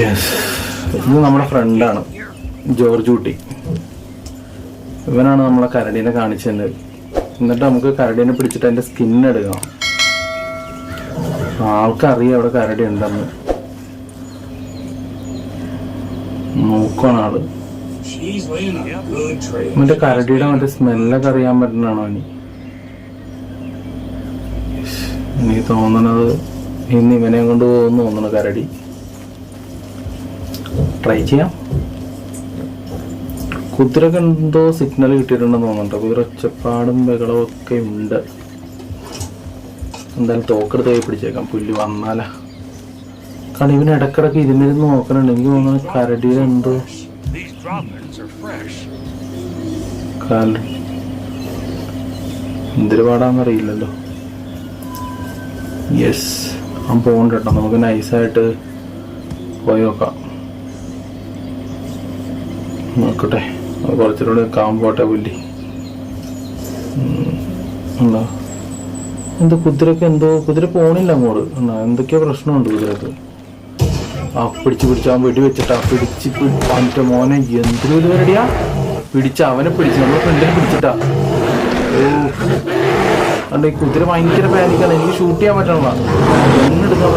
Yes ഇത് നമ്മുടെ ഫ്രണ്ടാണ് ജോർജ് കുട്ടി. ഇവനാണ് നമ്മളെ കരടീനെ കാണിച്ചത്. എന്നിട്ട് നമുക്ക് കരടീനെ പിടിച്ചിട്ട് അതിന്റെ സ്കിൻ എടുക്കാം. ആൾക്കറിയാം അവിടെ കരടി ഉണ്ടെന്ന്. നോക്കണം ആൾ. മറ്റേ കരടിയുടെ മറ്റേ സ്മെല്ലൊക്കെ അറിയാൻ പറ്റുന്നതാണോ ഇനി? എനിക്ക് തോന്നണത് ഇന്ന് ഇവനെ കൊണ്ട് പോകുന്നു ഒന്നാണ് കരടി. ട്രൈ ചെയ്യാം. കുതിരക്ക് എന്തോ സിഗ്നൽ കിട്ടിയിട്ടുണ്ടെന്ന് തോന്നുന്നുണ്ട്. ഒച്ചപ്പാടും ബഹളവും ഒക്കെ ഉണ്ട്. എന്തായാലും തോക്കെടുത്ത് കൈ പിടിച്ചേക്കാം. പുല്ല് വന്നാലാ. കാരണം ഇവന് ഇടക്കിടക്ക് ഇരുന്നിരുന്ന് നോക്കണുണ്ട്. എനിക്ക് തോന്നുന്നു കരടിയുടെ എന്തോ എന്തൊരു പാടാന്നറിയില്ലല്ലോ യെസ് അവൻ പോകണ്ട കേട്ടോ. നമുക്ക് നൈസായിട്ട് പോയി നോക്കാം. നോക്കട്ടെ. കുറച്ചുകൂടെ കാമ്പോട്ടെ പോട്ടെ പുല്ലി എന്താ എന്തോ കുതിരക്ക് എന്തോ കുതിര പോണില്ല അങ്ങോട്ട്? എന്തൊക്കെയോ പ്രശ്നമുണ്ട് കുതിരക്ക്. ആ പിടിച്ച് പിടിച്ച് അവൻ വെടി വെച്ചിട്ടാ പിടിച്ച് അവന്റെ മോനെ എന്തൊരു പരിപാടിയാ പിടിച്ച് അവനെ പിടിച്ച്. നമ്മുടെ ഫ്രണ്ടിനെ പിടിച്ചിട്ടാ. ഓ. അണ്ട് ഈ കുതിര ഭയങ്കര പാനിക്കാണ്. എനിക്ക് ഷൂട്ട് ചെയ്യാൻ പറ്റണതാ. ഒന്നെടുക്കാൻ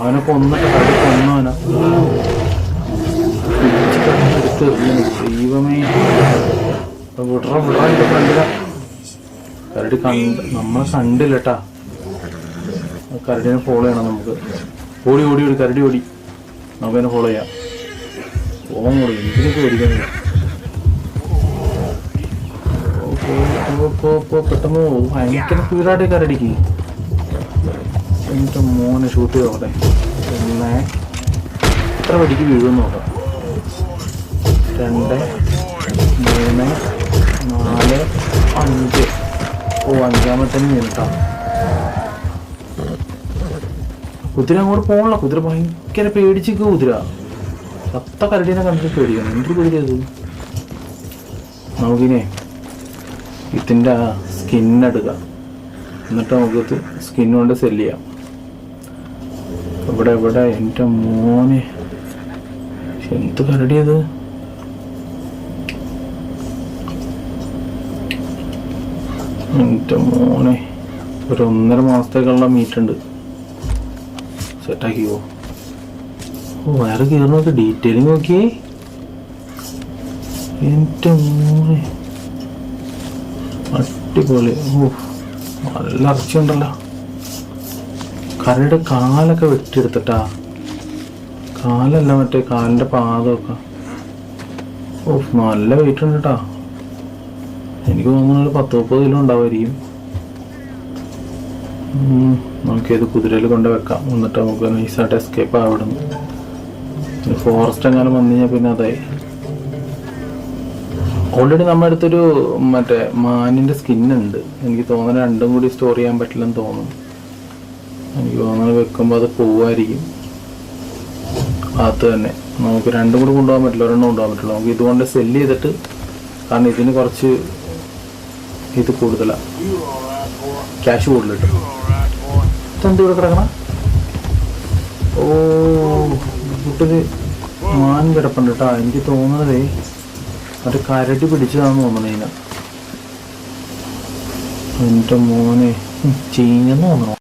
അവനെ കൊന്നിട്ട് കടി കൊന്നവനാ. ദൈവമേ. വിടറ വിടറ ഫ്രണ്ടിലാ. കരടി കണ്ട് നമ്മളെ കണ്ടില്ല കേട്ടാ കരടിനെ ഫോളോ ചെയ്യണം നമുക്ക്. ഓടി ഓടി ഓടി. കരടി ഓടി. നമുക്കതിനെ ഫോളോ ചെയ്യാം. ഓടി. എന്തിനൊക്കെ ഓടിക്കുന്നത് പെട്ടെന്ന്. ഭയങ്കര സ്പീഡായിട്ട് കരടിക്ക് എന്നിട്ട് മോനെ ഷൂട്ട് ചെയ്ത് ഒന്ന് എത്ര വെടിക്ക് വീഴുമെന്ന് നോക്കാം രണ്ട് മൂന്ന് നാല് അഞ്ച് ഓ അഞ്ചാമത്തെ മിനിറ്റാണ് കുതിര അങ്ങോട്ട് പോകണല്ലോ കുതിര ഭയങ്കര പേടിച്ചിക്ക് കുതിര സത്ത കരടീനെ കണ്ടിട്ട് പേടിക്കണം എന്തൊരു പേടിയത് നമുക്കിനെ ഇതിന്റെ ആ സ്കിൻ എടുക്കാം എന്നിട്ട് നമുക്ക് സ്കിൻ കൊണ്ട് സെല്ല് ചെയ്യാം. ഇവിടെ ഇവിടെ എന്റെ മോനെ. എന്ത് കരടിയത് എന്റെ മോനെ. ഒരു ഒന്നര മാസത്തേക്കുള്ള മീറ്റ് ഉണ്ട്. സെറ്റാക്കിയോ ഓ വേറെ കയറുന്നൊക്കെ നോക്കി ഡീറ്റെയിലിംഗ് നോക്കിയേ. എന്റെ മോനെ. അടിപൊളി. ഓ നല്ല ഇറച്ചിയുണ്ടല്ലോ. കരയുടെ കാലൊക്കെ വെട്ടിയെടുത്തിട്ടാ. കാലല്ല മറ്റേ കാലിന്റെ പാദമൊക്കെ. ഓ നല്ല വെയിറ്റ് ഉണ്ട് കേട്ടാ എനിക്ക് തോന്നുന്നു ഒരു പത്ത് മുപ്പത് കിലോ ഉണ്ടാവുമായിരിക്കും. നമുക്കിത് കുതിരയിൽ കൊണ്ട് വെക്കാം. എന്നിട്ട് നമുക്ക് നൈസായിട്ട് എസ്കേപ്പ് ആവിടുന്നു. ഫോറസ്റ്റ് എങ്ങാനും വന്നു കഴിഞ്ഞാൽ പിന്നെ അതായി. ഓൾറെഡി നമ്മുടെ അടുത്തൊരു മറ്റേ മാനിന്റെ സ്കിൻ ഉണ്ട് എനിക്ക് തോന്നുന്നു രണ്ടും കൂടി സ്റ്റോർ ചെയ്യാൻ പറ്റില്ലെന്ന് തോന്നുന്നു. എനിക്ക് തോന്നുന്നു വെക്കുമ്പോൾ അത് പോവായിരിക്കും. അത് തന്നെ. നമുക്ക് രണ്ടും കൂടി കൊണ്ടുപോകാൻ പറ്റില്ല. ഒരെണ്ണം കൊണ്ടുപോകാൻ പറ്റില്ല. നമുക്ക് ഇതുകൊണ്ട് സെല്ല് ചെയ്തിട്ട് കാരണം ഇതിന് കുറച്ച് ഇത് കൂടുതലാണ് ക്യാഷ് കൂടുതൽ കിട്ടും ഇതെന്ത് ഇവിടെ കിടക്കണം? ഓ വീട്ടിൽ മാൻ കിടപ്പുണ്ട് കേട്ടോ. എനിക്ക് തോന്നണതേ മറ്റേ കരടി പിടിച്ചതാന്ന് തോന്നണേ എന്റെ മോനെ. ചെയ്യുന്നു തോന്നണോ